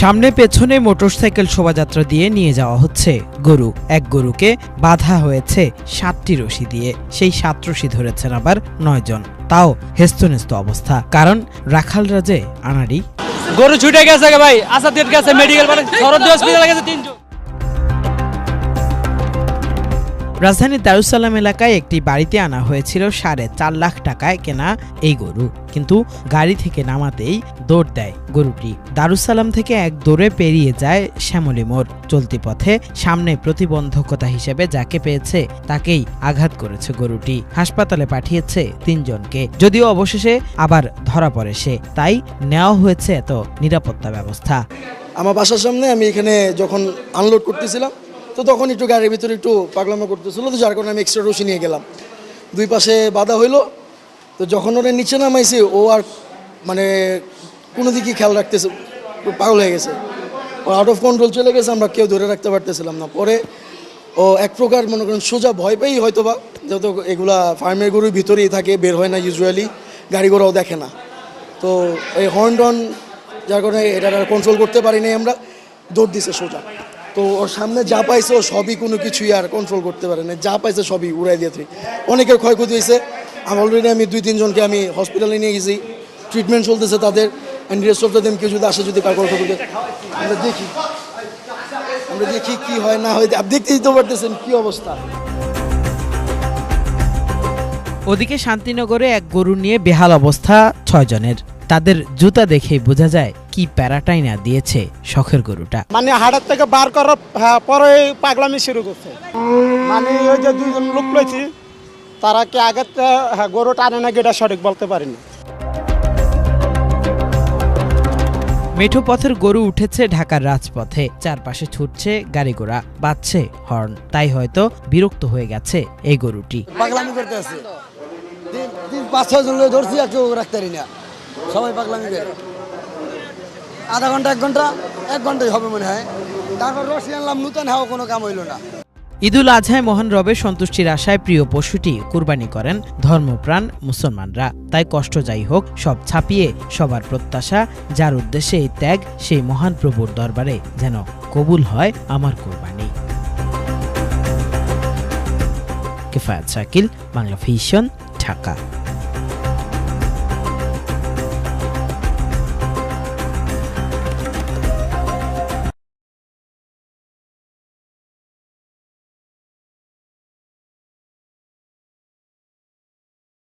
সামনে পেছনে মোটরসাইকেল শোভাযাত্রা দিয়ে নিয়ে যাওয়া হচ্ছে। গরু, এক গরুকে বাধা হয়েছে সাতটি রশি দিয়ে। সেই সাত রশি ধরেছেন আবার নয়জন তাও হেস্তনেস্ত অবস্থা। কারণ রাখাল রাজে আনাড়ি। গরু ছুটে গেছে ভাই, আসাদ গেছে মেডিকেল হসপিটালে গেছে তিনজন। রাজধানীর দারুসালাম এলাকায় একটি বাড়িতে আনা হয়েছিল সাড়ে চার লাখ টাকায় কেনা এই গরু। কিন্তু গাড়ি থেকে নামাতেই দৌড় দেয় গরুটি। দারুসালাম থেকে এক দৌড়ে পেরিয়ে যায় শ্যামলী মোড়। চলতি পথে সামনে প্রতিবন্ধকতা হিসেবে যাকে পেয়েছে, তাকেই আঘাত করেছে গরুটি। হাসপাতালে পাঠিয়েছে তিনজনকে। যদিও অবশেষে আবার ধরা পড়ে সে। তাই নেওয়া হয়েছে এত নিরাপত্তা ব্যবস্থা। আমার বাসার সামনে আমি এখানে যখন আনলোড করতেছিলাম তো তখন একটু গাড়ির ভিতরে একটু পাগলামো করতেছিল, তো যার কারণে আমি এক্সট্রা রশি নিয়ে গেলাম। দুই পাশে বাধা হইল, তো যখন ওরা নিচে নামাইছে, ও আর মানে কোনো দিকে খেয়াল রাখতেছে, পাগল হয়ে গেছে। ও আউট অফ কন্ট্রোল চলে গেছে, আমরা কেউ ধরে রাখতে পারতেছিলাম না। পরে ও এক প্রকার মনে করেন সোজা ভয় পেয়েই হয়তো বা যেহেতু এগুলা ফার্মের গরুর ভিতরেই থাকে, বের হয় না ইউজুয়ালি গাড়ি ঘোড়াও দেখে না। তো এই হর্ন টন যার কারণে এটা কন্ট্রোল করতে পারিনি আমরা, দৌড় দিছে সোজা। তো ওর সামনে যা পাইছে ও সবই কোনো কিছুই আর কন্ট্রোল করতে পারে না। যা পাইছে সবই উড়াই দিয়েছে অনেকের ক্ষয়ক্ষতি হয়েছে। আমি অলরেডি আমি দুই, তিনজনকে আমি হসপিটালে নিয়ে গেছি। ট্রিটমেন্ট চলতেছে তাদের। অ্যান্ড রেস্ট অফ দেম কেউ যদি আসে যদি কার করতে আমরা দেখি। আমরা দেখি কি হয়, না হয়। আপনি দেখতেই তো পারতেছেন কি অবস্থা। ওদিকে শান্তিনগরে এক গরু নিয়ে বেহাল অবস্থা ছয়জনের। তাদের জুতা দেখেই বোঝা যায় কি প্যারাটাই না দিয়েছে শখের গরুটা? মানে হাটের থেকে বার করার হ্যাঁ, পরে পাগলামি শুরু করছে। মানে ওই যে দুইজন লোক লইছি তারা কি আগে হ্যাঁ, গরু টানে নাকি এটা সঠিক বলতে পারিনি। মেঠো পথের গরু উঠেছে ঢাকার রাজপথে চারপাশে ছুটছে গাড়ি ঘোড়া বাজছে হর্ন। তাই হয়তো বিরক্ত হয়ে গেছে এই গরুটি। পাগলামি করতে আছে। তিন তিন পাঁচ ছয় জন ধরছি আর কেউ রাখতে না। সবাই পাগলামি করে। আধা ঘণ্টা, এক ঘণ্টা, এক ঘন্টাই হবে মনে হয়। তারপর রশি আনলাম, নূতন হাওয়া, কোনো কাম হইল না। ঈদুল আজহায় মহান রবে সন্তুষ্টির আশায় প্রিয় পশুটি কুরবানি করেন ধর্মপ্রাণ মুসলমানরা। তাই কষ্ট যাই হোক, সব ছাপিয়ে সবার প্রত্যাশা, যার উদ্দেশ্যে এই ত্যাগ, সেই মহান প্রভুর দরবারে যেন কবুল হয় আমার কুরবানি। কিফায়াত শাকিল, বাংলা ভিশন, ঢাকা।